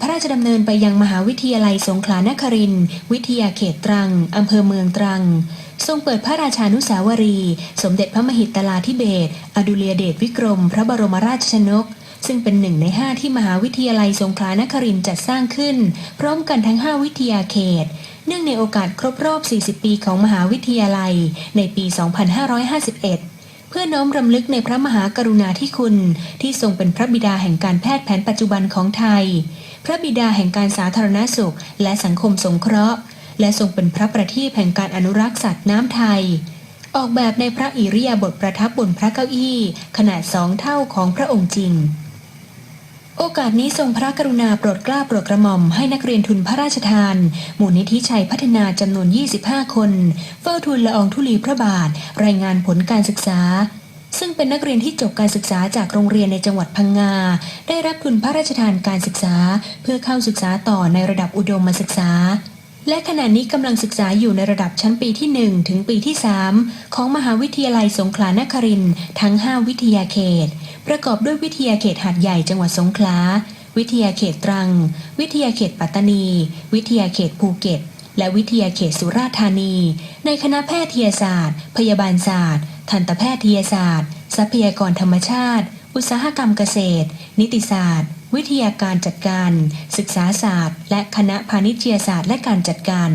พระราชดำเนินไปยังมหาวิทยาลัยสงขลานครินทร์วิทยาเขตตรัง อำเภอเมืองตรัง ทรงเปิดพระราชานุสาวรี สมเด็จพระมหิตลาธิเบศรอดุลยเดชวิกรม พระบรมราชชนก ซึ่งเป็นหนึ่งในห้าที่มหาวิทยาลัยสงขลานครินทร์จัดสร้างขึ้น พร้อมกันทั้ง 5 วิทยาเขต เนื่องในโอกาสครบรอบ 40 ปีของมหาวิทยาลัย ในปี 2551เพื่อน้อมรำลึกในพระมหากรุณาธิคุณ ที่ทรงเป็นพระบิดาแห่งการแพทย์แผนปัจจุบันของไทย พระบิดาแห่งการสาธารณสุข และสังคมสงเคราะห์ และทรงเป็นพระประทีปแห่งการอนุรักษ์สัตว์น้ำไทย ออกแบบในพระอิริยาบถประทับบนพระเก้าอี้ ขนาดสองเท่าของพระองค์จริง โอกาสนี้ทรงพระกรุณาโปรดกล้าโปรดกระหม่อมให้นักเรียนทุนพระราชทาน มูลนิธิชัยพัฒนาจำนวน 25 คน เฝ้าทูลละอองธุลีพระบาท รายงานผลการศึกษา ซึ่งเป็นนักเรียนที่จบการศึกษาจากโรงเรียนในจังหวัดพังงา ได้รับทุนพระราชทานการศึกษา เพื่อเข้าศึกษาต่อในระดับอุดมศึกษา และขณะนี้กำลังศึกษาอยู่ในระดับชั้นปีที่ 1 ถึงปีที่ 3 ของมหาวิทยาลัยสงขลานครินทร์ทั้ง 5 วิทยาเขต ประกอบด้วยวิทยาเขตหาดใหญ่จังหวัดสงขลาวิทยาเขตตรัง วิทยาเขตปัตตานี วิทยาเขตภูเก็ต และวิทยาเขตสุราษฎร์ธานี ในคณะแพทยศาสตร์ พยาบาลศาสตร์ ทันตแพทยศาสตร์ ทรัพยากรธรรมชาติ อุตสาหกรรมเกษตร นิติศาสตร์ วิทยาการจัดการ ศึกษาศาสตร์ และคณะพาณิชยศาสตร์และการจัดการ